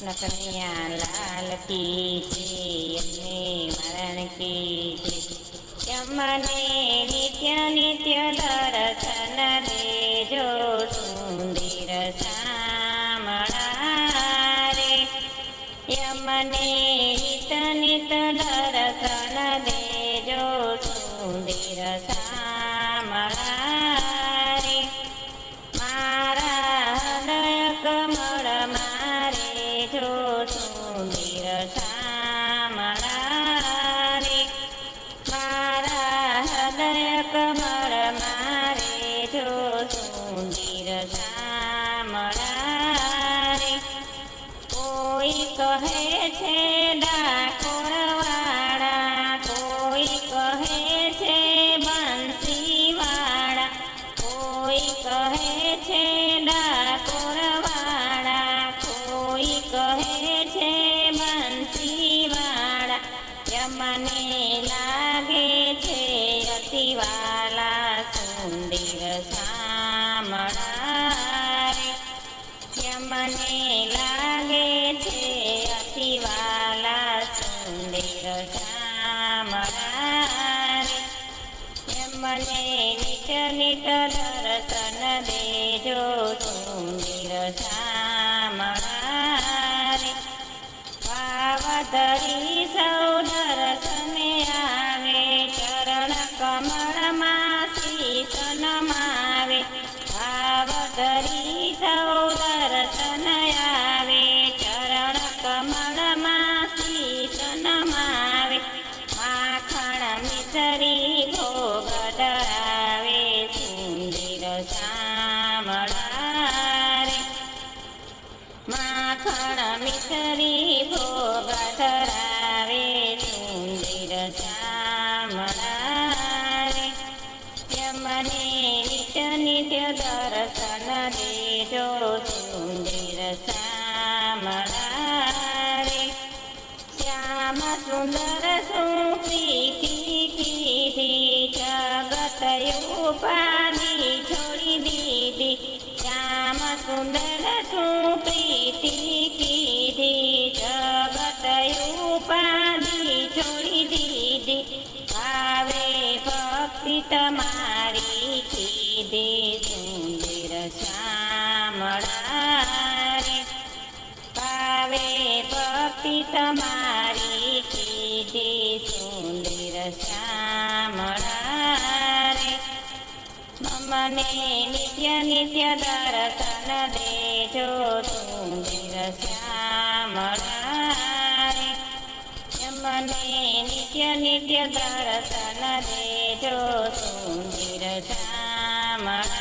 નકનિયા લાલ કી છે મરણ કી છે યમને નિત્ય નિત્ય દર્શન દેજો સુંદર શામળા રે. યમને નિત નિત દર્શન દેજો સુંદર શામળા કોઈ કહે છે ડાકોરવાળા, કોઈ કહે છે બંસીવાળા, કોઈ કહે છે ડાકોરવાળા, કોઈ કહે છે બંસીવાળા. યમને લાગે છે અતિવાલા સુંદર શામળા રે. છે અતિવાલા સુંદર શામળા રે યમને નિત નિત દર્શન દેજો સુંદર શામળા રે રે માખણ મિસરી ભોગ ધરાવે સુંદર શ્યામળા રે યમને નિત્ય નિત્ય દર્શન દેજો સુંદર શ્યામળા રે સુંદર સુંદર સુપ્રીતિ કીધી જગત ઉપાધિ છોડી દીધી આવે ભક્તિ તમારી કીધી સુંદર શ્યામળા આવે ભક્તિ તમારી કીધી સુંદર શ્યામળા મને નિત્ય નિત્ય દર્શન દેજો તું શ્યામળા રે મને નિત્ય નિત્ય દર્શન દેજો તું શ્યામળા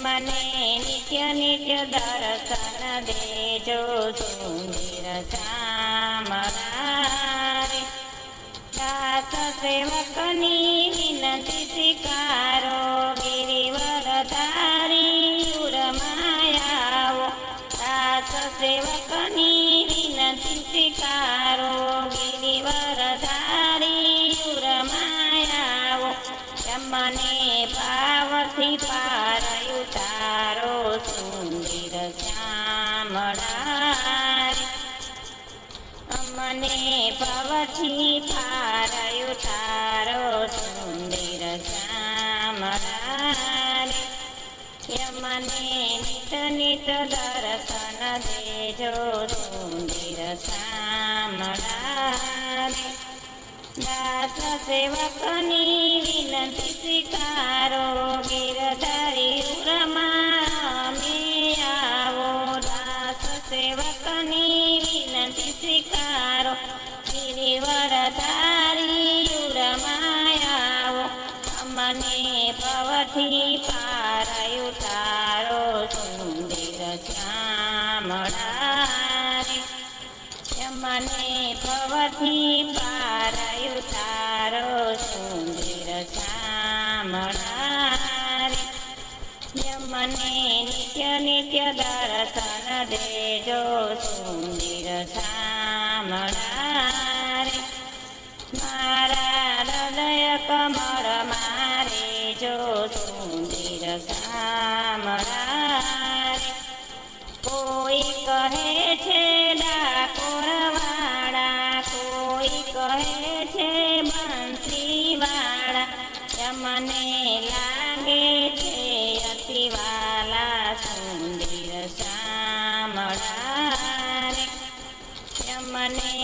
મને નિત્ય નિત્ય દર્શન દેજો સુંદર શ્યામળા રે દાસ સેવકની શ્યામળા અમને મને પવથી પાર તારો સુંદર શ્યામળા રે યમને નિત નિત દર્શન દેજો સુંદર શ્યામળા રે દાસ સેવકની ભવથી પારાયું તારો સુંદર શ્યામળા રે મને ભવથી પારાયું તારો સુંદર શ્યામળા રે મને નિત્ય નિત્ય દર્શન દેજો સુંદર શામળા જો સુંદર શામળા કોઈ કહે છે ડાકોરવાળા કોઈ કહે છે બંસીવાળા મને લાગે છે અતિવાલા સુંદર શામળા રે મને